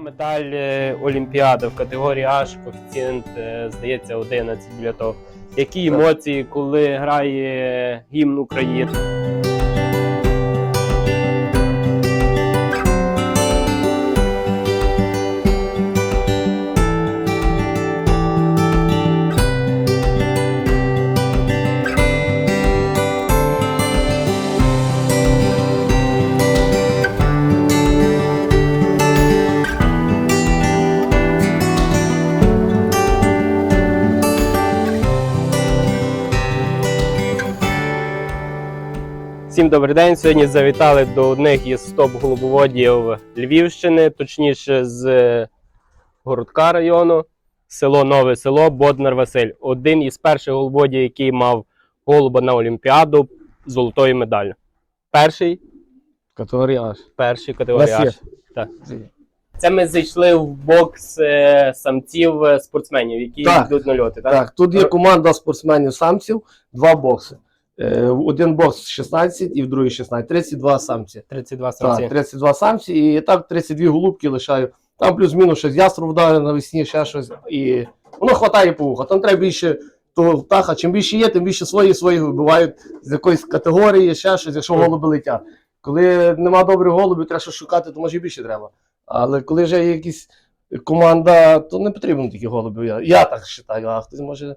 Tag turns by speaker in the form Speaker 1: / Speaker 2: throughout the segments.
Speaker 1: медаль е, Олімпіади в категорії Аж, коефіцієнт, е, здається, 11 біля того. Які емоції, коли грає гімн України? Всім добрий день. Сьогодні завітали до одних із топ-голубоводів Львівщини, точніше з е, Городка району, село Нове Село, Боднар Василь. Один із перших голубодів, який мав голуба на Олімпіаду золотою медаллю. Перший,
Speaker 2: Категорія аж.
Speaker 1: перший категорія.
Speaker 2: Василь.
Speaker 1: Аж. Так. Це ми зайшли в бокс е, самців е, спортсменів, які
Speaker 2: Так.
Speaker 1: йдуть на льоти. Так?
Speaker 2: Так, тут є команда спортсменів самців, два бокси. Е, Один бокс 16 і в другий 16. 32 самці.
Speaker 1: 32 самці.
Speaker 2: Так, 32 самці і так 32 голубки лишаю. Там плюс-мінус щось яструб вдарив навесні, ще щось. І воно хватає по. Там треба більше того птаха. Чим більше є, тим більше свої свої вибивають з якоїсь категорії, ще щось, якщо голуби летять. Коли нема добрих голубів, треба щось шукати, то може і більше треба. Але коли вже є якісь команда, то не потрібно такі голуби. Я, я так вважаю, а хтось може.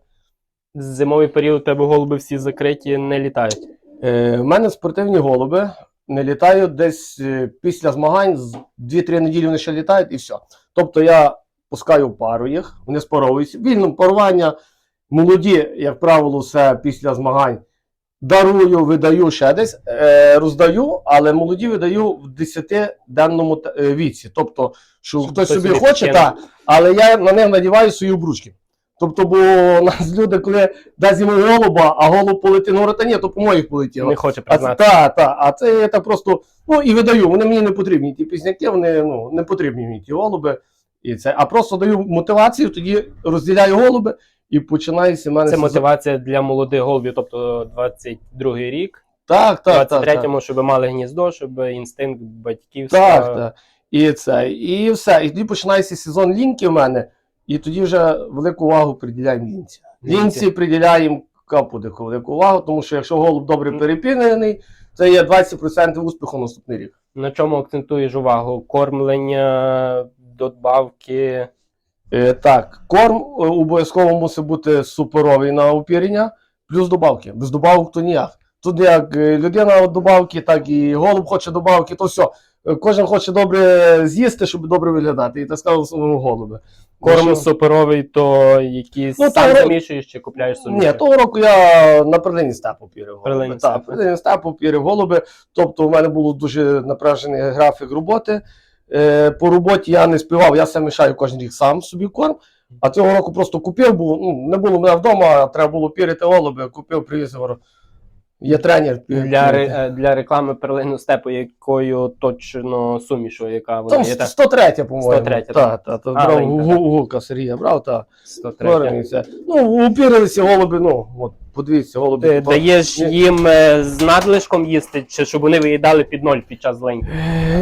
Speaker 1: Зимовий період у тебе голуби всі закриті, не літають.
Speaker 2: Е, в мене спортивні голуби не літають десь е, після змагань, з 2-3 неділі вони ще літають і все. Тобто я пускаю в пару їх, вони спаровуються. Вільно парування, молоді, як правило, все після змагань. Дарую, видаю ще десь, е, роздаю, але молоді видаю в 10-денному е, віці. Тобто, що хтось
Speaker 1: хтось
Speaker 2: собі хоче, так, але я на них надіваю свої обручки. Тобто, бо у нас люди, коли дасть йому голуба, а голуб полетить, ну говорить, та ні, то по моїх полетіло.
Speaker 1: Не хоче
Speaker 2: А це,
Speaker 1: признати.
Speaker 2: та, та, а це я так просто, ну і видаю, вони мені не потрібні. Ті пізняки, вони ну, не потрібні мені ті голуби. І це, а просто даю мотивацію, тоді розділяю голуби і починається в мене
Speaker 1: Це
Speaker 2: сезон.
Speaker 1: мотивація для молодих голубів, тобто 22-й рік,
Speaker 2: Так, так, так. так.
Speaker 1: 23-му, щоб мали гніздо, щоб інстинкт батьківства.
Speaker 2: Так, так. І це, і все. І тоді починається сезон ліньки в мене, і тоді вже велику увагу приділяємо лінці.
Speaker 1: Лінці.
Speaker 2: Приділяємо капудику велику увагу, тому що якщо голуб добре перепінений, це є 20% успіху наступний рік.
Speaker 1: На чому акцентуєш увагу? Кормлення, добавки.
Speaker 2: Е, так, корм е, обов'язково мусить бути суперовий на опірення, плюс добавки. Без добавок то ніяк. Тут як е, людина добавки, так і голуб хоче добавки, то все. Кожен хоче добре з'їсти, щоб добре виглядати. І так сказав своєму голубі.
Speaker 1: Корм суперовий, то якийсь
Speaker 2: Ну,
Speaker 1: сам замішуєш чи купляєш собі?
Speaker 2: Ні, того року я на перлині степу пірив. голуби. Так, перлині степу пірив голуби. Тобто, у мене був дуже напряжений графік роботи. Е, по роботі я не співав, я все мішаю кожен рік сам собі корм. А цього року просто купив, бо ну, не було мене вдома, треба було пірити голуби, купив, привіз. Є тренер.
Speaker 1: Для, ре- е, для реклами перлину степу, якою точно сумішу, яка вона
Speaker 2: Там
Speaker 1: є. так?
Speaker 2: 103, по-моєму.
Speaker 1: 103,
Speaker 2: Так,
Speaker 1: так.
Speaker 2: так. Та, брав гука Сергія брав, так.
Speaker 1: 103.
Speaker 2: Ну, упірилися голуби, ну, от, подивіться, голуби.
Speaker 1: Ти даєш
Speaker 2: Ні.
Speaker 1: їм е, з надлишком їсти, чи щоб вони виїдали під ноль під час леньки?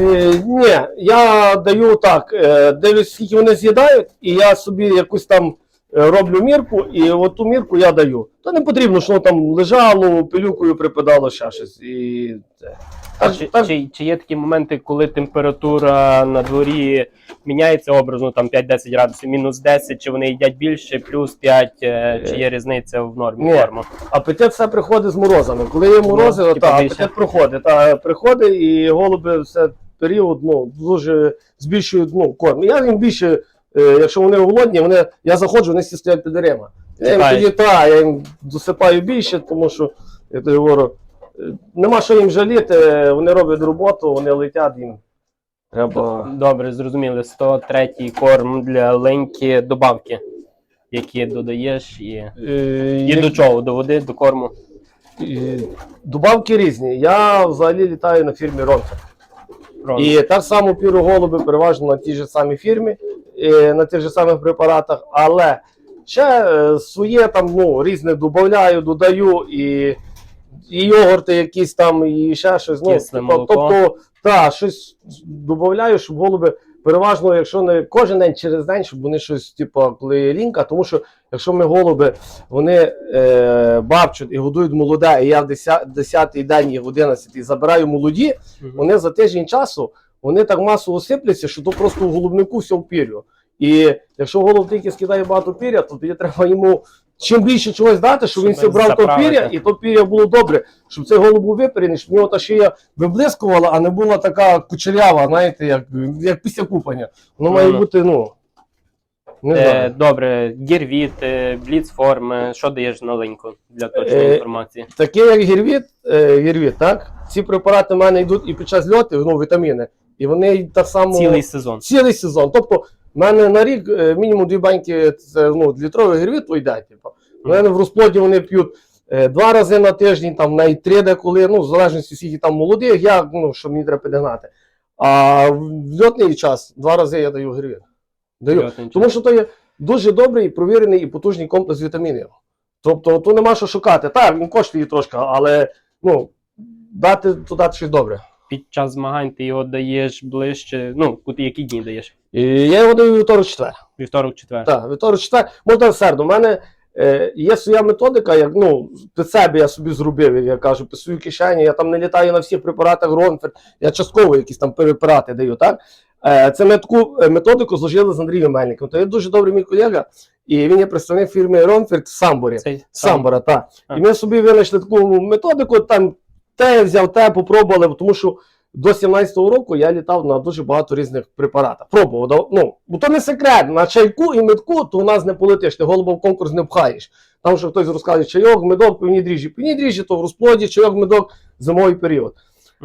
Speaker 2: Е, Ні, я даю так, е, дивлюсь, скільки вони з'їдають, і я собі якусь там е, роблю мірку, і от ту мірку я даю. То не потрібно, що воно там лежало, пилюкою припадало ще щось. І це. Так,
Speaker 1: чи,
Speaker 2: так,
Speaker 1: чи, чи є такі моменти, коли температура на дворі міняється образно там 5-10 градусів, мінус 10, чи вони їдять більше, плюс 5, е, чи є різниця в нормі
Speaker 2: Ні.
Speaker 1: корму?
Speaker 2: апетит все приходить з морозами. Коли є морози,
Speaker 1: Ну,
Speaker 2: ну,
Speaker 1: типа
Speaker 2: та,
Speaker 1: більше.
Speaker 2: апетит проходить. Та, приходить і голуби все період ну, дуже збільшують ну, корм. Я їм більше, е, якщо вони голодні, вони, я заходжу, вони всі стоять під дверима. Я їм тоді та, я їм досипаю більше, тому що я тобі говорю, е, нема що їм жаліти, вони роблять роботу, вони летять їм. Треба.
Speaker 1: Добре, зрозуміли. 103 корм для леньки добавки, які додаєш, і,
Speaker 2: Е,
Speaker 1: і
Speaker 2: як-
Speaker 1: до чого? До води, до корму.
Speaker 2: е, Добавки різні. Я взагалі літаю на фірмі.
Speaker 1: Правда.
Speaker 2: І так само піру голуби переважно на тій же самій фірмі, е, на тих же самих препаратах, але ще е, своє там ну, різне додаю, додаю і, і йогурти якісь там, і ще щось. Ну,
Speaker 1: Кисле
Speaker 2: типу,
Speaker 1: молоко.
Speaker 2: тобто, так, щось додаю, щоб голуби переважно, якщо не кожен день через день, щоб вони щось, типу, коли тому що якщо ми голуби, вони е, бабчуть і годують молоде, і я в 10-й день їх в 11-й забираю молоді, вони за тиждень часу вони так масово сипляться, що то просто в голубнику все в пір'ю. І якщо тільки скидає багато пір'я, то тоді треба йому чим більше чогось дати, щоб він зібрав то пір'я, і то пір'я було добре, щоб цей голуб був виперений, щоб в нього та шия виблискувала, а не була така кучерява, знаєте, як, як після купання. Воно має бути, ну. Не
Speaker 1: Е, добре, гірвіт, е, бліцформ, е, що даєш на линьку для точної
Speaker 2: Е,
Speaker 1: інформації?
Speaker 2: Таке, як гірвіт, е, гірвіт, так? Ці препарати в мене йдуть і під час льоту, ну, вітаміни. І вони так само.
Speaker 1: Цілий сезон.
Speaker 2: цілий сезон. Тобто, в мене на рік е, мінімум дві баньки це ну, літровий гервіт йде. Типу. У мене в розплоді вони п'ють е, два рази на тиждень, там навіть три деколи, ну, в залежності скільки там молодих, я, ну, що мені треба підігнати. А в льотний час два рази я даю гервіт. Даю.
Speaker 1: Льотний
Speaker 2: Тому що то є дуже добрий, провірений і потужний комплекс вітамінів. Тобто, тут нема що шукати. Так, він коштує трошки, але ну, дати туди щось добре.
Speaker 1: Під час змагань ти його даєш ближче. Ну, куди які дні даєш?
Speaker 2: І я його даю вівторок четвер.
Speaker 1: Вівторок, четвер.
Speaker 2: Так, вівторок четвер, можна в середу. У мене е, є своя методика, як ну, під себе я собі зробив, як я кажу, під свою кишені. Я там не літаю на всіх препаратах Ронферд, я частково якісь там препарати даю, так? Е, це ми таку е, методику зложили з Андрієм Мельником. То є дуже добрий мій колега, і він є представник фірми Ронферд в Самборі. Самбора, так. І ми собі винайшли таку методику, там те взяв, те попробували, тому що до 17-го року я літав на дуже багато різних препаратів. Пробував. Ну, бо то не секрет. На чайку і медку то у нас не полетиш, ти голуба в конкурс не пхаєш. Там, що хтось розказує, чайок, медок, певні дріжджі. Певні дріжджі, то в розплоді, чайок, медок, зимовий період.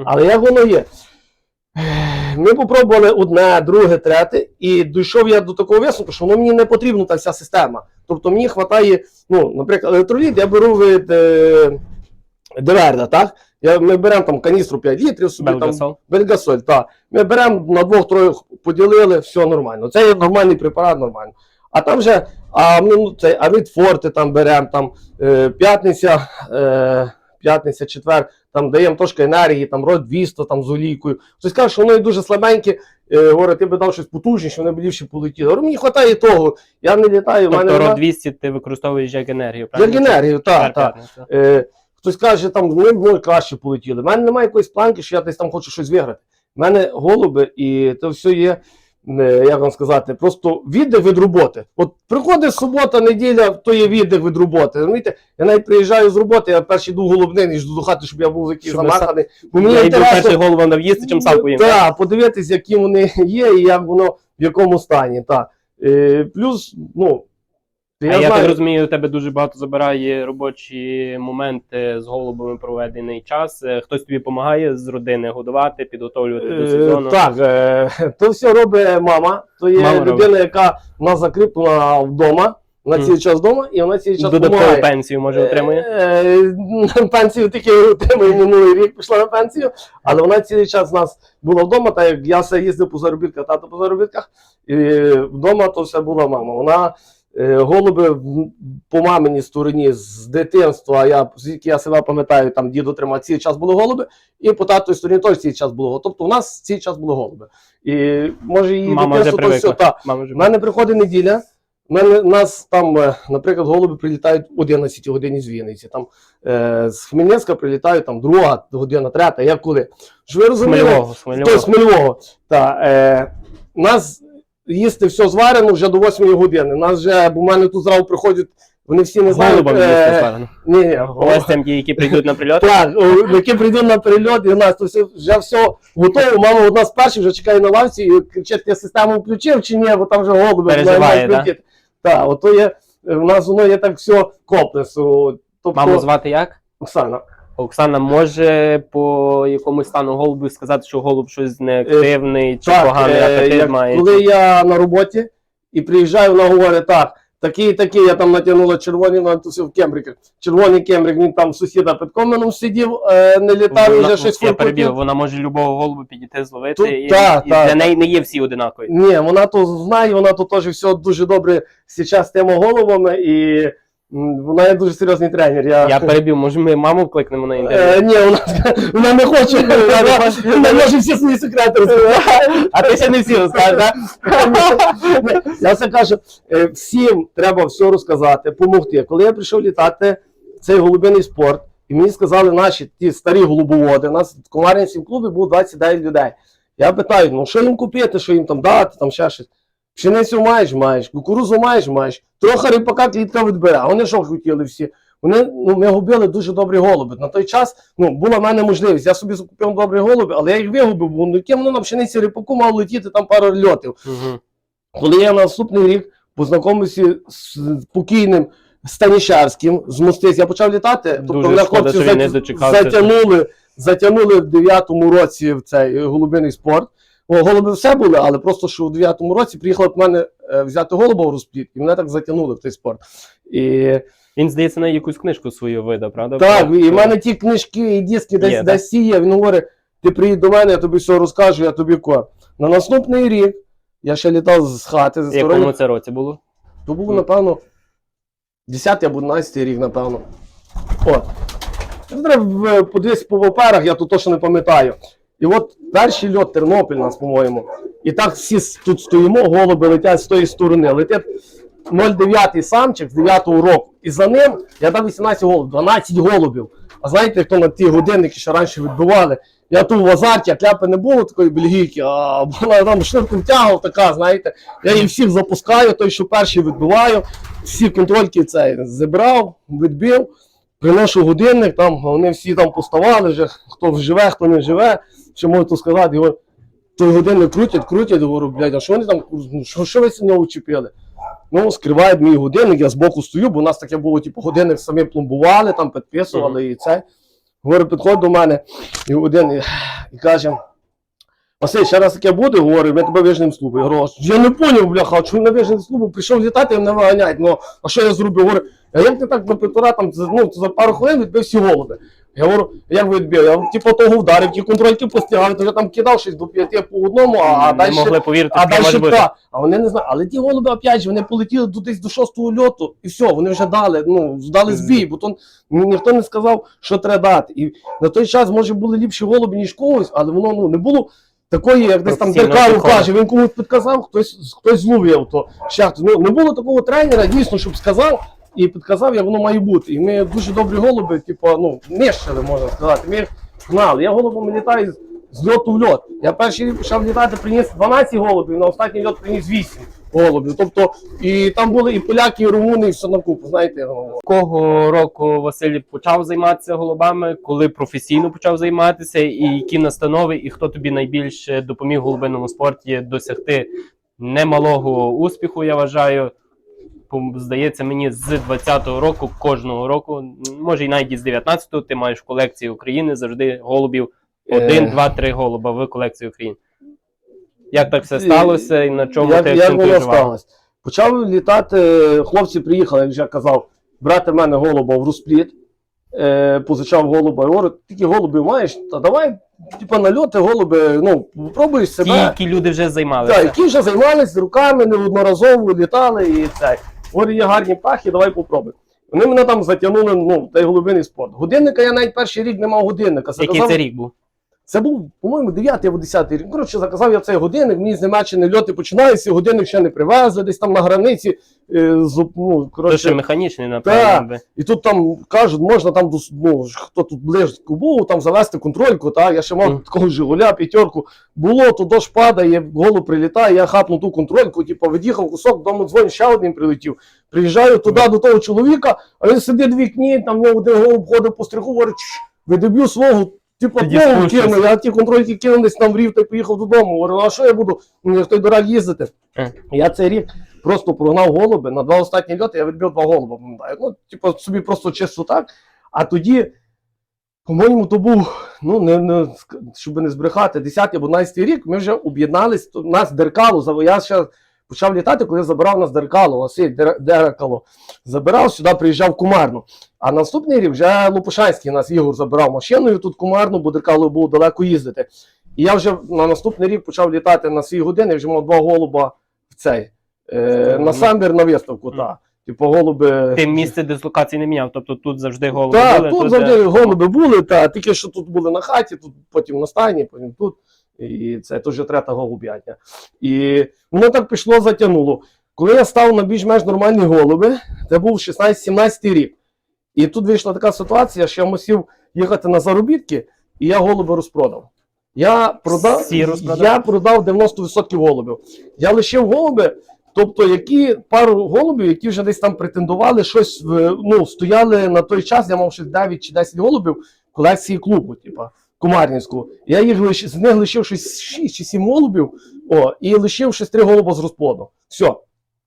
Speaker 2: Але як воно є? Ми попробували одне, друге, третє, і дійшов я до такого висновку, що воно мені не потрібна та вся система. Тобто мені вистачає, ну, наприклад, електроліт я беру від е, Деверда, так? Я, ми беремо там каністру 5 літрів собі там. Бельгасоль, так. Ми беремо на двох-троїх поділили, все нормально. Це є нормальний препарат, нормально. А там вже, а, ну, цей, а від форти там беремо, там е, п'ятниця, е, п'ятниця, четвер, там даємо трошки енергії, там рот 200 там з олійкою. Хтось каже, що вони дуже слабенькі, е, говорить, ти би дав щось потужніше, вони б ліпше полетіли. Говорю, мені вистачає того, я не літаю, в мене
Speaker 1: Тобто род 200 ти використовуєш як енергію,
Speaker 2: як енергію, так, так. Хтось каже, там ми б краще полетіли. У мене немає якоїсь планки, що я десь там хочу щось виграти. У мене голуби, і це все є, е, як вам сказати, просто віддих від роботи. От приходить субота, неділя, то є віддих від роботи. Розумієте? Я навіть приїжджаю з роботи, я перший йду голубнин і жду до хати, щоб я був
Speaker 1: ви
Speaker 2: замаханий. Бо мені інтересно
Speaker 1: перший голову нав'їсти, чим сам поїм.
Speaker 2: Так, подивитись, які вони є і як воно в якому стані. Так. Е, плюс, ну.
Speaker 1: А я, так розумію, у тебе дуже багато забирає робочі моменти з голубами проведений час. Е, Хтось тобі допомагає з родини годувати, підготовлювати до
Speaker 2: Е,
Speaker 1: сезону.
Speaker 2: Так, е, то все робить мама. То є
Speaker 1: Мама
Speaker 2: людина,
Speaker 1: робить.
Speaker 2: яка в нас закріплена вдома.
Speaker 1: Мгм.
Speaker 2: цілий час вдома, і вона цілий час
Speaker 1: Додаткову пенсію може отримує.
Speaker 2: Пенсію тільки отримує минулий рік пішла на пенсію, але вона цілий час в нас була вдома, так як я все їздив по заробітках, тато по заробітках, і вдома то все була мама. Вона голуби по маминій стороні з дитинства, я звідки я себе пам'ятаю, там діду тримав цілий час були голуби, і по татовій стороні теж цілий час було. Тобто у нас цілий час були голуби. І може її
Speaker 1: Мама вже
Speaker 2: дитинство то все. Так,
Speaker 1: Мама вже
Speaker 2: у мене приходить неділя. У мене нас там, е, наприклад, голуби прилітають о 11 годині з Вінниці. Там е, з Хмельницька прилітають там друга година, третя, як коли. Ж ви розумієте?
Speaker 1: Хмельового, Хмельового.
Speaker 2: з Хмельового. Та, е, нас їсти все зварено вже до 8 години. У нас вже, бо в мене тут зразу приходять, вони всі не знають.
Speaker 1: Голубам
Speaker 2: е,
Speaker 1: їсти зварено.
Speaker 2: ні, ні,
Speaker 1: Гостям, ті, які прийдуть на прильот.
Speaker 2: так, о, які прийдуть на перельот, і у нас то все, вже все готово. Мама одна з перших вже чекає на лавці і кричить, ти систему включив чи ні, бо там вже голуби
Speaker 1: Переживає,
Speaker 2: мають
Speaker 1: да?
Speaker 2: летіти. Так, ото є, в нас воно є так все комплексно. Тобто,
Speaker 1: Маму звати як?
Speaker 2: Оксана.
Speaker 1: Оксана може по якомусь стану голубу сказати, що голуб щось неактивний чи
Speaker 2: Так,
Speaker 1: поганий
Speaker 2: е,
Speaker 1: апетит
Speaker 2: як-
Speaker 1: має.
Speaker 2: коли я на роботі і приїжджаю, вона говорить, так, такий, такий, я там натягнула червоні, все в кембриках. Червоний кембрик, він там сусіда під коменом сидів, е, не літав,
Speaker 1: Вона-
Speaker 2: вже щось
Speaker 1: я перебіг, вона може любого голубу підійти, зловити,
Speaker 2: Тут-
Speaker 1: і,
Speaker 2: та,
Speaker 1: і
Speaker 2: та.
Speaker 1: для неї не є всі одинакові.
Speaker 2: Ні, вона то знає, вона то теж все дуже добре зараз з тими головами. І Вона є дуже серйозний тренер. Я,
Speaker 1: Я перебив, може ми маму вкликнемо на
Speaker 2: Е, ні, вона, вона не хоче. Вона, вона може всі свої секрети розповідати.
Speaker 1: А ти ще не всі розкажеш, так?
Speaker 2: Я все кажу, е, всім треба все розказати, допомогти. Коли я прийшов літати в цей голубиний спорт, і мені сказали наші ті старі голубоводи, у нас в Комаринському клубі було 29 людей. Я питаю, ну що їм купити, що їм там дати, там ще щось. Пшеницю маєш, маєш, кукурузу маєш, маєш. Трохи рипака клітка відбере. А вони що хотіли всі? Вони ну, ми губили дуже добрі голуби. На той час ну, була в мене можливість. Я собі закупив добрі голуби, але я їх вигубив, бо ну, воно на пшениці рипаку мав летіти там пару льотів.
Speaker 1: Мгм.
Speaker 2: Коли я на наступний рік познайомився з покійним Станішарським з Мостиць, я почав літати. Тобто
Speaker 1: Дуже
Speaker 2: мене
Speaker 1: шкода,
Speaker 2: хлопці зат- затягнули, затягнули в 9-му році в цей голубиний спорт. О, голуби все були, але просто що у 9-му році приїхали до мене е, взяти голуба в розпліт, і мене так затягнули в цей спорт. І
Speaker 1: Він, здається, на якусь книжку свою видав, правда?
Speaker 2: так, і в мене ті книжки і диски десь
Speaker 1: Є,
Speaker 2: десь є. Він говорить: ти приїдь до мене, я тобі все розкажу, я тобі кор. На наступний рік я ще літав з хати з
Speaker 1: якому
Speaker 2: сторони.
Speaker 1: це році було?
Speaker 2: То був, напевно, 10 або 11 рік, напевно. От. Треба е, подивитися по паперах, я тут точно не пам'ятаю. І от перший льот Тернопіль нас, по-моєму. І так всі тут стоїмо, голуби летять з тої сторони. Летить 0,9 самчик з 9-го року. І за ним я дав 18 голубів, 12 голубів. А знаєте, хто на ті годинники ще раніше відбивали? Я тут в азарті, а кляпи не було такої бельгійки, а була там шнурку втягав така, знаєте. Я їх всіх запускаю, той, що перший відбиваю, всі контрольки це забрав, відбив, приношу годинник, там вони всі там поставали вже, хто живе, хто не живе, що можу то сказати, його той годинник крутять, крутять, говорю, блядь, а що вони там, ну, що, що ви з нього вчепили? Ну, скривають мій годинник, я збоку стою, бо у нас таке було, типу, годинник самі пломбували, там підписували і це. Говорю, підходить до мене і один і, і каже: Василь, ще раз таке буде, говорю, ми тебе з клубу. Я говорю, я не поняв, бляха, а чому не вижнемо з клубу? Прийшов літати, і мене виганяють. Ну, а що я зроблю? Говорю, а як ти так на півтора, там, за- ну, за пару хвилин відбив всі голуби? Я говорю, як ви відбив? Я типу того вдарив, ті контрольки постігав, то я там кидав щось до п'яти по одному, а, а далі.
Speaker 1: могли повірити,
Speaker 2: А
Speaker 1: що
Speaker 2: далі
Speaker 1: може бути.
Speaker 2: та. А вони не знають. Але ті голуби, опять же, вони полетіли до десь до шостого льоту, і все, вони вже дали, ну, дали збій, бо то ні- ніхто не сказав, що треба дати. І на той час, може, були ліпші голуби, ніж когось, але воно ну, не було такої, як десь там Деркалу каже, він комусь підказав, хтось, хтось зловив то. Ще. Ну, не було такого тренера, дійсно, щоб сказав. І підказав, як воно має бути. І ми дуже добрі голуби, типу, ну, нищили, можна сказати. Ми їх знали. Я голубами літаю з, льоту в льот. Я перший почав літати, приніс 12 голубів, на останній льот приніс 8 голубів. Тобто, і там були і поляки, і румуни, і все на купу, знаєте.
Speaker 1: Якого року Василь почав займатися голубами, коли професійно почав займатися, і які настанови, і хто тобі найбільше допоміг в голубинному спорті досягти немалого успіху, я вважаю. Здається, мені з 20-го року, кожного року, може і навіть із 19-го, ти маєш в колекції України завжди голубів один,
Speaker 2: Е.
Speaker 1: два, три голуба в колекції України. Як так все сталося і на чому
Speaker 2: як,
Speaker 1: ти
Speaker 2: як воно сталося? Почав літати, хлопці приїхали, як вже я казав, брати в мене голуба в розпліт. Е, позичав голуба. Я говорю, тільки голубів маєш, та давай, типа, нальоти голуби, ну, попробуй
Speaker 1: Ті,
Speaker 2: себе.
Speaker 1: які люди вже займалися.
Speaker 2: Так, які вже займалися руками, неодноразово літали і це. Говорю, є гарні птахи, давай попробуй. Вони мене там затягнули, ну, той голубиний спорт. Годинника я навіть перший рік не мав годинника.
Speaker 1: Який
Speaker 2: Заказав-
Speaker 1: це рік був?
Speaker 2: Це був, по-моєму, 9 або 10 рік. Коротше, заказав я цей годинник, мені з Німеччини льоти починаються, годинник ще не привезли, десь там на границі. Е, зуп- ну,
Speaker 1: Це
Speaker 2: коротше,
Speaker 1: ще механічний, напевно. Би.
Speaker 2: і тут там кажуть, можна там ну, хто тут ближче був, там завести контрольку. Та? Я ще мав
Speaker 1: Мгм.
Speaker 2: такого Жигуля, п'ятерку. Було, то дощ падає, голуб прилітає, я хапну ту контрольку, типу, від'їхав кусок, вдома дзвоню, ще один прилетів. Приїжджаю туди до того чоловіка, а він сидить в вікні, там в нього один голуб ходить по стриху, говорить, «Чш, видоб'ю свого. Типу, одного
Speaker 1: спущусь.
Speaker 2: кину, я ті контрольки кинув десь там в рів та й поїхав додому. Говорю, «Ну, а що я буду? Як той дурак їздити.
Speaker 1: Е.
Speaker 2: Я цей рік просто прогнав голуби. На два останні льоти я відбив два пам'ятаю. Ну, типу, собі просто чисто так. А тоді, по-моєму, то був, ну, не, не, щоб не збрехати, 10 або 11 рік ми вже об'єднались. то Нас деркало, я ще почав літати, коли забирав нас деркало, Василь Деркало. Забирав сюди, приїжджав кумарну. А наступний рік вже Лопушанський нас Ігор забирав машиною тут кумарну, бо деркало було далеко їздити. І я вже на наступний рік почав літати на свій годин, я вже мав два голуба в цей. Е, на самбір на виставку, так. Типу, голуби.
Speaker 1: Ти місце дислокації не міняв, тобто тут завжди голуби
Speaker 2: Так,
Speaker 1: були.
Speaker 2: тут
Speaker 1: де-
Speaker 2: завжди голуби були, та тільки що тут були на хаті, тут потім на стайні, потім тут. І це теж трета голуб'ятня. І воно так пішло, затягнуло. Коли я став на більш-менш нормальні голуби, це був 16-17 рік. І тут вийшла така ситуація, що я мусив їхати на заробітки, і я голуби розпродав. Я продав, я продав 90% голубів. Я лишив голуби, тобто які пару голубів, які вже десь там претендували, щось ну, стояли на той час, я мав щось 9 чи 10 голубів колекції клубу, типа Кумарнівську. Я їх лиш, з них лишив щось 6 чи 7 голубів, о, і лишив щось 3 голуба з розплоду. Все,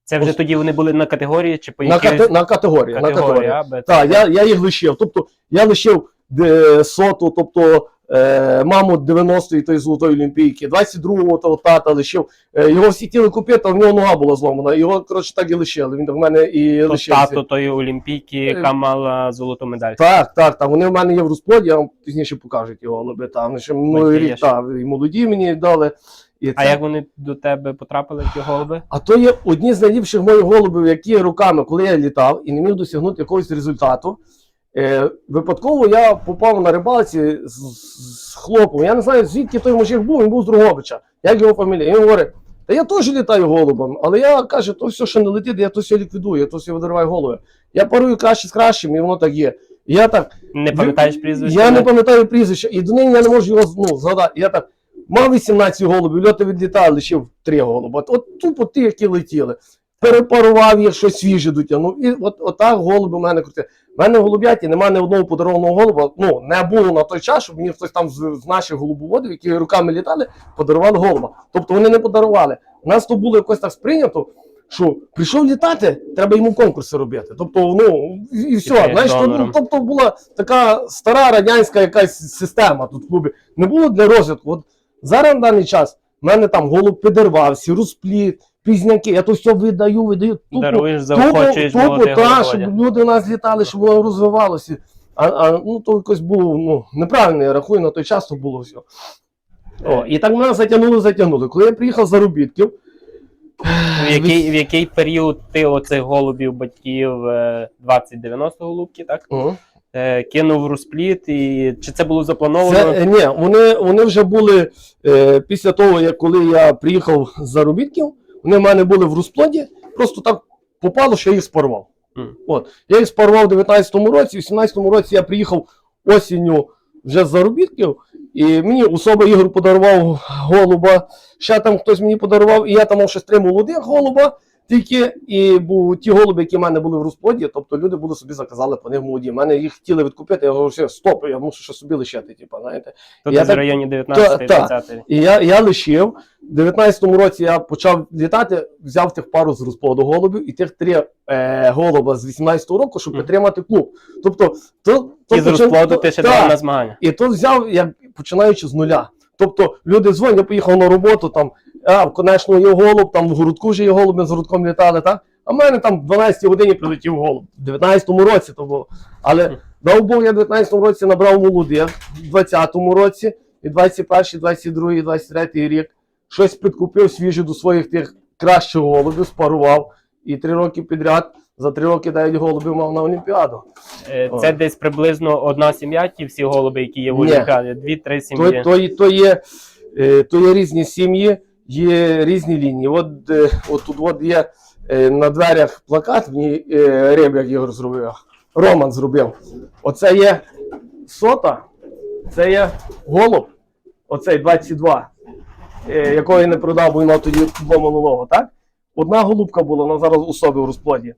Speaker 1: Це вже тоді вони були на категорії чи по
Speaker 2: на, кате, на категорії. На
Speaker 1: категорії,
Speaker 2: категорії. Так, я, я їх лишив. Тобто я лишив соту, тобто е, маму 90-ї тої золотої олімпійки, 22-го того тата лишив. Е, його всі хотіли купити, а в нього нога була зломана. Його, коротше, так і лишили. Він в мене і
Speaker 1: То
Speaker 2: лишився.
Speaker 1: тато тої олімпійки,
Speaker 2: Е,
Speaker 1: яка мала золоту медаль.
Speaker 2: Так, так, так. Вони в мене є в розплоді, я вам пізніше покажуть його голуби. Там ще рік
Speaker 1: ще.
Speaker 2: так, і молоді мені дали. І
Speaker 1: А
Speaker 2: це-
Speaker 1: як вони до тебе потрапили, ті голуби?
Speaker 2: А то є одні з найліпших моїх голубів, які руками, коли я літав і не міг досягнути якогось результату. Е, випадково я попав на рибалці з, з хлопом. Я не знаю, звідки той мужик був, він був з Другобича. Як його фамілія? Він говорить: Та я теж літаю голубом, але я каже, то все, що не летить, я то все ліквідую, я то все видриваю голови. Я парую краще з кращим, і воно так є. Я так
Speaker 1: Не пам'ятаєш прізвище?
Speaker 2: я не пам'ятаю прізвище, і до неї я не можу його ну, згадати. Я так мав 18 голубів, льоти відлітали, лишив 3 голуба. От тупо ті, які летіли. Перепарував їх, щось свіже дотягнув. І от, отак голуби в мене крути. У мене в голуб'яті немає ні одного подарованого голуба. Ну, не було на той час, щоб мені хтось там з, з наших голубоводів, які руками літали, подарували голуба. Тобто вони не подарували. У нас то було якось так сприйнято. Що прийшов літати, треба йому конкурси робити. Тобто, ну і, і все.
Speaker 1: Типу,
Speaker 2: Знаєш, то, ну, тобто була така стара радянська якась система тут в клубі. Не було для розвитку. От зараз на даний час в мене там голуб підірвався, розпліт, пізняки. Я то все видаю, видаю. Тупо,
Speaker 1: Даруєш,
Speaker 2: тупо,
Speaker 1: заохочуєш
Speaker 2: тупо
Speaker 1: молодих
Speaker 2: та, щоб люди у нас літали, щоб воно розвивалося. А, а ну то якось було ну, неправильно, я рахую, на той час то було все. О, і так мене затягнули, затягнули. Коли я приїхав з заробітків,
Speaker 1: В який, в який період ти оцих голубів батьків е, 20-90 голубки, так?
Speaker 2: О,
Speaker 1: Е, Кинув розпліт, і чи це було заплановано?
Speaker 2: Це, е, ні, вони, вони вже були е, після того, як коли я приїхав з заробітків, вони в мене були в розплоді, просто так попало, що я їх спарував.
Speaker 1: Mm.
Speaker 2: От. Я їх спарував у 19-му році, в 17-му році я приїхав осінню вже з заробітків, і мені особа Ігор подарував голуба, ще там хтось мені подарував, і я там мав ще три молодих голуба. Тільки і був ті голуби, які в мене були в розплоді, тобто люди були собі заказали по них молоді. Мене їх хотіли відкупити. Я говорю, стоп, я мушу ще собі лишити. Типу, знаєте.
Speaker 1: Тут
Speaker 2: я
Speaker 1: в
Speaker 2: так-
Speaker 1: районі
Speaker 2: Та-
Speaker 1: 19-20.
Speaker 2: І я, я лишив. В 19-му році я почав літати, взяв тих пару з розплоду голубів і тих три е, голуба з 18-го року, щоб
Speaker 1: Мгм.
Speaker 2: підтримати клуб. Тобто, то, то
Speaker 1: І з розплоду
Speaker 2: то-
Speaker 1: ти ще давав на змагання.
Speaker 2: І то взяв, як починаючи з нуля. Тобто люди дзвонять, я поїхав на роботу, там, а, конечно, є голуб, там в городку вже є голуб, ми з городком літали, так? А в мене там в 12 годині прилетів голуб. В 19-му році то було. Але дав Бог, я в 19-му році набрав молодих, в 20-му році, і 21-й, 22-й, 23-й рік. Щось підкупив свіжі до своїх тих кращих голубів, спарував. І три роки підряд, за три роки 9 голубів мав на Олімпіаду.
Speaker 1: Е,
Speaker 2: О.
Speaker 1: Це десь приблизно одна сім'я, ті всі голуби, які є в Олімпіаді, дві-три сім'ї.
Speaker 2: то, то, є, е, то є різні сім'ї, є різні лінії. От, е, от тут от є е, на дверях плакат, в ній е, Ребяк Ігор зробив. Роман зробив. Оце є сота, це є голуб, оцей 22, е, якого я не продав, бо він тоді два минулого, так? Одна голубка була, вона зараз у собі в розплоді.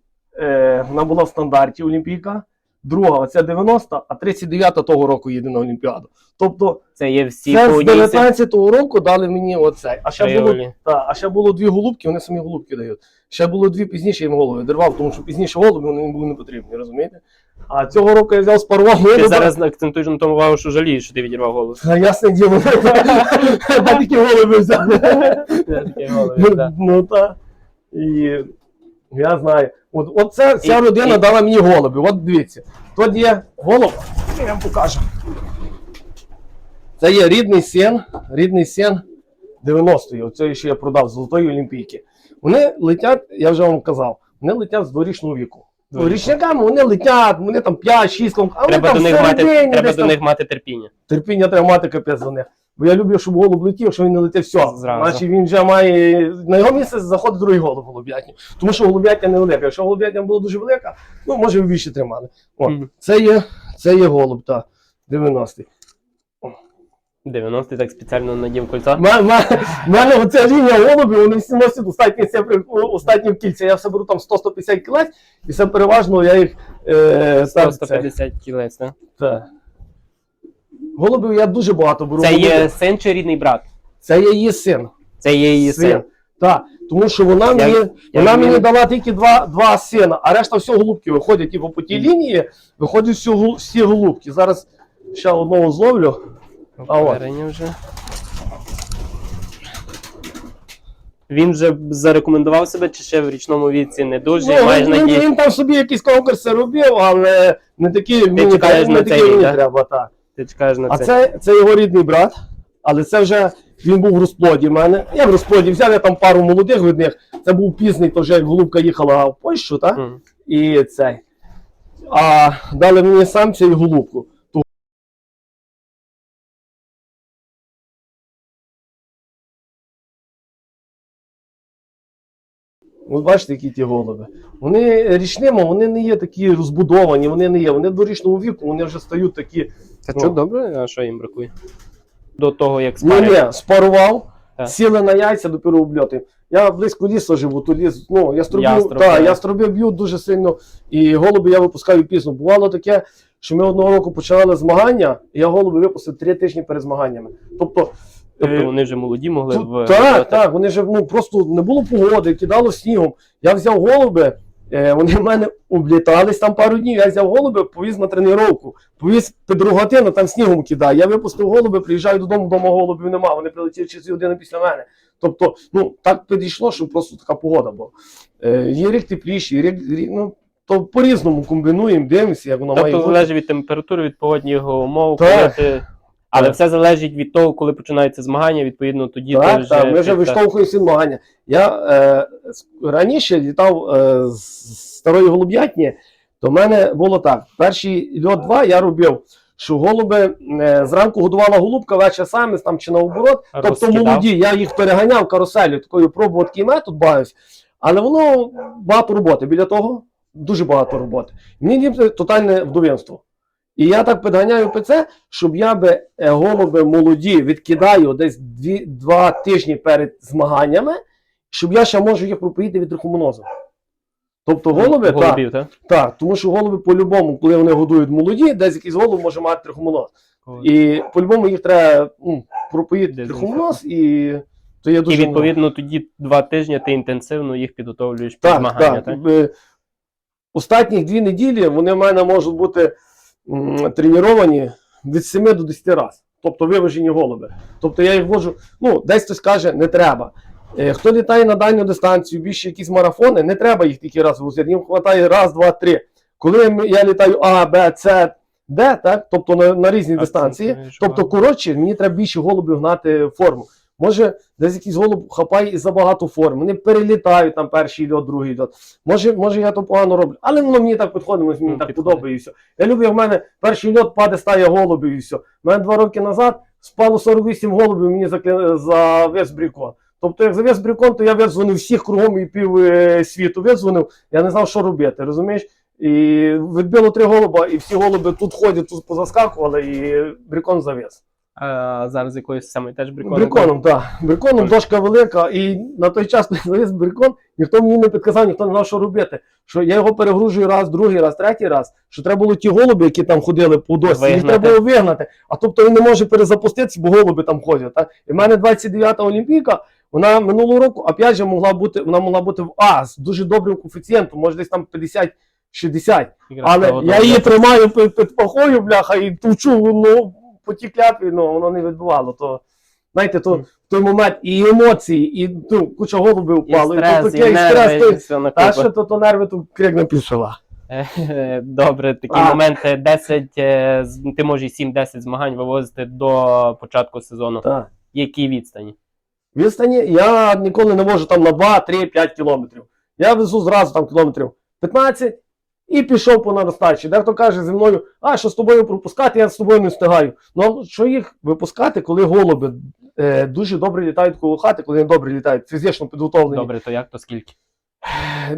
Speaker 2: Вона була в стандарті Олімпійка. Друга, оця 90, а 39 того року їде на Олімпіаду. Тобто
Speaker 1: Це є всі
Speaker 2: це з 19-го року дали мені оцей. А ще було, та, а ще було дві голубки, вони самі голубки дають. Ще було дві пізніше їм голови дервав, тому що пізніше голуби вони були не потрібні, розумієте? А цього року я взяв спарував
Speaker 1: Ти зараз акцентуєш на тому увагу, що жалієш, що ти відірвав голос.
Speaker 2: Та ясне діло, та такі голуби взяли. Ну,
Speaker 1: так.
Speaker 2: Я знаю. От, от це, ця
Speaker 1: І-
Speaker 2: родина
Speaker 1: і-
Speaker 2: дала мені голубів. От дивіться. Тут є голуб, я вам покажу. Це є рідний син, рідний син 90-ї, оцей, що я продав з Золотої Олімпійки. Вони летять, я вже вам казав, вони летять з дворічного віку. Річниками вони летять, вони там 5-6 км, а вони
Speaker 1: Треба
Speaker 2: там
Speaker 1: до них мати, треба до них мати терпіння.
Speaker 2: терпіння треба мати капець за них. Бо я люблю, щоб голуб летів, якщо він не летить, все.
Speaker 1: Зразу.
Speaker 2: Значить він вже має. На його місце заходить другий голуб голуб'ятні. Тому що голуб'ятня не велика. Якщо голуб'ятня була дуже велика, ну може ви більше тримали. О, це є, це є голуб, так. 90-й.
Speaker 1: 90-й так спеціально надів кольця.
Speaker 2: У мене оця лінія голубів, вони всі носять остатні, остатні кільця. Я все беру там 100-150 кілець, і все переважно я їх е, так, це,
Speaker 1: 150 кілець, так?
Speaker 2: так. Голубів я дуже багато беру.
Speaker 1: Це
Speaker 2: Голубів-
Speaker 1: є син чи рідний брат?
Speaker 2: це є її син.
Speaker 1: Це є її син.
Speaker 2: Так, тому що вона мені,
Speaker 1: як
Speaker 2: вона
Speaker 1: він-
Speaker 2: мені дала тільки два, два сина, а решта все голубки виходять типу, по тій лінії, виходять всі, всі голубки. Зараз ще одного зловлю. А от.
Speaker 1: Вже. Він вже зарекомендував себе, чи ще в річному віці не дуже,
Speaker 2: Ну,
Speaker 1: маєш
Speaker 2: він, він,
Speaker 1: надію.
Speaker 2: він там собі якісь конкурси робив, але не такі мені, не такі мені треба. Так.
Speaker 1: Ти чекаєш на
Speaker 2: А
Speaker 1: це.
Speaker 2: це, це його рідний брат, але це вже він був в розплоді в мене. Я в розплоді взяв я там пару молодих від них. Це був пізний, то вже як голубка їхала в Польщу, так?
Speaker 1: Мгм.
Speaker 2: І цей. А дали мені самця і голубку. Ту- От бачите, які ті голуби. Вони річними, вони не є такі розбудовані, вони не є. Вони до річного віку, вони вже стають такі.
Speaker 1: Це
Speaker 2: Ну.
Speaker 1: чудо добре, а що їм бракує? До того, як
Speaker 2: Ні, ні, спарував,
Speaker 1: Так.
Speaker 2: сіли на яйця до обльоти. Я близько лісу живу, то ліс, ну, я струбів,
Speaker 1: Яструб,
Speaker 2: та, я струбів б'ю дуже сильно, і голуби я випускаю пізно. Бувало таке, що ми одного року починали змагання, і я голуби випустив три тижні перед змаганнями. Тобто,
Speaker 1: Тобто
Speaker 2: е,
Speaker 1: вони вже молоді могли
Speaker 2: Тут-
Speaker 1: в
Speaker 2: так, так, вони ж ну просто не було погоди, кидало снігом. Я взяв голуби, вони в мене облітались там пару днів. Я взяв голуби, повіз на тренування, повіз під годину, там снігом кидає. Я випустив голуби, приїжджаю додому, вдома голубів нема. Вони прилетіли через години після мене. Тобто, ну так підійшло, що просто така погода була. Е, є рік тепліший, є рік, рік ну. То по-різному комбінуємо, дивимося, як воно має
Speaker 1: Тобто залежить від температури, від погодних умов,
Speaker 2: Так.
Speaker 1: коли ти. Але
Speaker 2: Так.
Speaker 1: все залежить від того, коли починається змагання, відповідно, тоді ти
Speaker 2: Так,
Speaker 1: вже.
Speaker 2: так, ми вже виштовхуємося змагання. Я е, раніше літав е, з старої голуб'ятні, то в мене було так: перший льот 2 я робив, що голуби е, зранку годувала голубка, вечір саме там чи наоборот. Тобто молоді, я їх переганяв каруселю, такою пробував такий метод, баюсь. Але воно багато роботи. Біля того дуже багато роботи. Мені тотальне вдовинство. І я так підганяю ПЦ, щоб я би е, голуби молоді відкидаю десь дві, два тижні перед змаганнями, щоб я ще можу їх пропоїти від трихомонозу. Тобто голуби,
Speaker 1: голубів, так?
Speaker 2: так, тому що голуби по-любому, коли вони годують молоді, десь якийсь голуб може мати трихомоноз. І по-любому їх треба ну, пропоїти трихомоноз, і то
Speaker 1: І
Speaker 2: дуже
Speaker 1: відповідно тоді два тижні ти інтенсивно їх підготовлюєш під
Speaker 2: так,
Speaker 1: змагання,
Speaker 2: так.
Speaker 1: так?
Speaker 2: Е, Останні дві неділі вони в мене можуть бути треновані від 7 до 10 разів. Тобто виважені голуби. Тобто я їх ввожу, ну, десь хтось каже, не треба. Е, Хто літає на дальню дистанцію, більше якісь марафони, не треба їх тільки раз возити. Їм вистачає раз, два, три. Коли я літаю А, Б, С, Д, так, тобто на, на різні дистанції, тобто коротше, мені треба більше голубів гнати форму. Може, десь якийсь голуб хапає і забагато форм. Вони перелітають там перший льот, другий льот. Може, може я то погано роблю, але воно мені так підходить, мені
Speaker 1: Ну,
Speaker 2: так
Speaker 1: підходить.
Speaker 2: подобається. Я люблю, як в мене перший льот паде стає голубів і все. У мене два роки назад спало 48 голубів мені за, за весь брікон. Тобто, як за весь брікон, то я видзвонив всіх кругом і пів е, світу видзвонив, я не знав, що робити, розумієш? І відбило три голуба, і всі голуби тут ходять, тут позаскакували, і брікон завис.
Speaker 1: А зараз якоюсь саме теж бриконом?
Speaker 2: Бриконом, так. Бриконом дошка велика, і на той час, завис брикон, ніхто мені не підказав, ніхто не знав, що робити. Що я його перегружую раз, другий раз, третій раз. Що треба було ті голуби, які там ходили по досі, їх треба було вигнати. А тобто він не може перезапуститися, бо голуби там ходять. Так? І в мене 29-та Олімпійка, вона минулого року, опять же, могла бути, вона могла бути в А з дуже добрим коефіцієнтом, може десь там 50-60. Але я її тримаю під, пахою, бляха, і товчу, ну, по тій клятві, ну, воно не відбувало. То, знаєте, то в той момент і емоції, і ну, куча голубів
Speaker 1: І
Speaker 2: впало, і,
Speaker 1: стрес,
Speaker 2: то таке, і стрес,
Speaker 1: і
Speaker 2: то,
Speaker 1: все на
Speaker 2: та що то, то нерви, то крик не пішла.
Speaker 1: Е, Добре, такі
Speaker 2: А.
Speaker 1: моменти 10, е, ти можеш 7-10 змагань вивозити до початку сезону.
Speaker 2: Так.
Speaker 1: Які відстані?
Speaker 2: Відстані я ніколи не можу там на 2, 3, 5 кілометрів. Я везу зразу там кілометрів 15 і пішов по наростачі. Дехто каже зі мною, а що з тобою пропускати, я з тобою не встигаю. Ну що їх випускати, коли голуби е, дуже добре літають коло хати, коли вони добре літають, фізично підготовлені.
Speaker 1: Добре, то як, то скільки?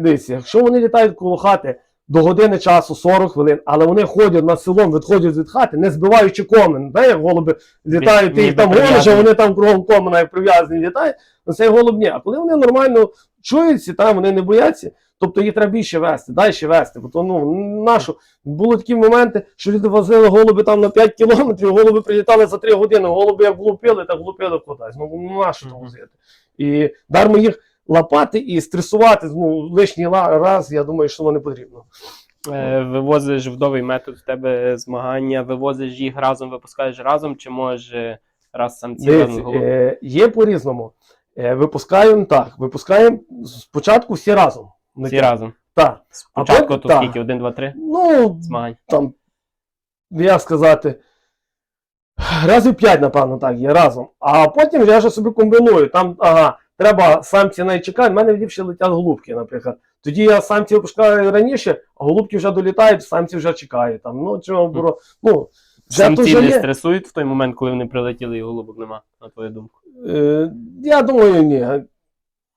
Speaker 2: Дивіться, якщо вони літають коло хати до години часу 40 хвилин, але вони ходять над селом, відходять від хати, не збиваючи комен. Де як голуби літають, ти їх там гониш, а вони там кругом комена як прив'язані літають, ну цей голуб ні. А коли вони нормально чуються, там вони не бояться, тобто їх треба більше вести, далі вести. Бо то ну нашу були такі моменти, що люди возили голуби там на 5 кілометрів, голуби прилітали за 3 години, голуби як влупили, так влупили кудись. Ну нащо то
Speaker 1: Мгм.
Speaker 2: возити? І дармо їх лапати і стресувати ну, лишній раз, я думаю, що воно не потрібно.
Speaker 1: Е, вивозиш вдовий метод, в тебе змагання, вивозиш їх разом, випускаєш разом, чи може раз самці
Speaker 2: Дивіться,
Speaker 1: раз голуб?
Speaker 2: е, є по-різному. Е, випускаємо так. Випускаємо спочатку всі разом.
Speaker 1: Всі разом.
Speaker 2: Так.
Speaker 1: Спочатку тут скільки? Один, два, три
Speaker 2: Ну,
Speaker 1: змагань.
Speaker 2: там, як сказати, разів 5, напевно, так, є разом. А потім я вже собі комбіную. Там, ага, треба самці навіть чекають, в мене ліпше летять голубки, наприклад. Тоді я самці випускаю раніше, а голубки вже долітають, самці вже чекають. Там, ну, чого, бро, ну,
Speaker 1: Самці не
Speaker 2: є.
Speaker 1: стресують в той момент, коли вони прилетіли і голубок нема, на твою думку.
Speaker 2: Е, я думаю, ні.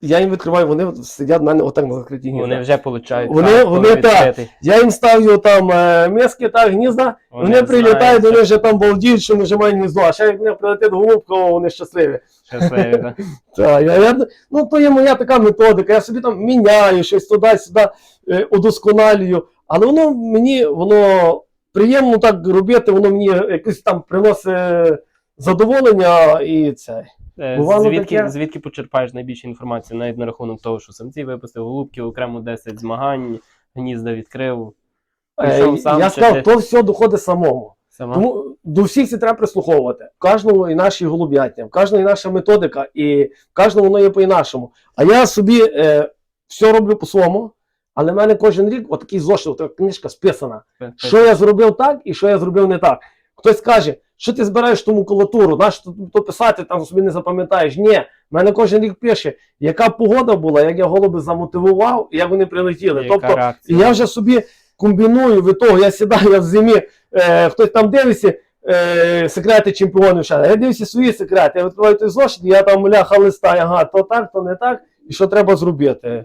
Speaker 2: Я їм відкриваю, вони сидять в мене отак на закритій гнізда.
Speaker 1: Вони вже получають.
Speaker 2: Вони-
Speaker 1: так,
Speaker 2: вони так. Я їм ставлю там е, миски, так, гнізда, вони,
Speaker 1: знають,
Speaker 2: прилітають, вони вже там балдіють, що вже маємо гніздо. А ще як мене прилетить голубка, вони щасливі.
Speaker 1: Щасливі, так.
Speaker 2: Так, я, я, ну, то є моя така методика. Я собі там міняю щось туди-сюди, е, удосконалюю. Але воно мені воно приємно так робити, воно мені якось там приносить задоволення і це.
Speaker 1: Е,
Speaker 2: Бувало
Speaker 1: Звідки,
Speaker 2: таке?
Speaker 1: звідки почерпаєш найбільше інформації, навіть на рахунок того, що самці випустив голубки, окремо 10 змагань, гнізда відкрив.
Speaker 2: Е,
Speaker 1: сам
Speaker 2: я сказав,
Speaker 1: ти?
Speaker 2: то все доходить самому.
Speaker 1: Сама.
Speaker 2: Тому до всіх це треба прислуховувати. В Кожному і наші голуб'ятня, в кожного і наша методика, і в кожному воно є по-інакшому. А я собі е, все роблю по-своєму, але в мене кожен рік отакий зошит, така книжка списана. Що я зробив так і що я зробив не так. Хтось каже, що ти збираєш ту макулатуру, наш то, писати там собі не запам'ятаєш. Ні, мене кожен рік пише, яка погода була, як я голуби замотивував, і як вони прилетіли.
Speaker 1: Яка
Speaker 2: тобто,
Speaker 1: реакція?
Speaker 2: я вже собі комбіную від того, я сідаю я в зимі, е, хтось там дивиться. Е, секрети чемпіонів ще. Я дивлюся свої секрети. Я відкриваю той зошит, я там ляха листаю, ага, то так, то не так, і що треба зробити.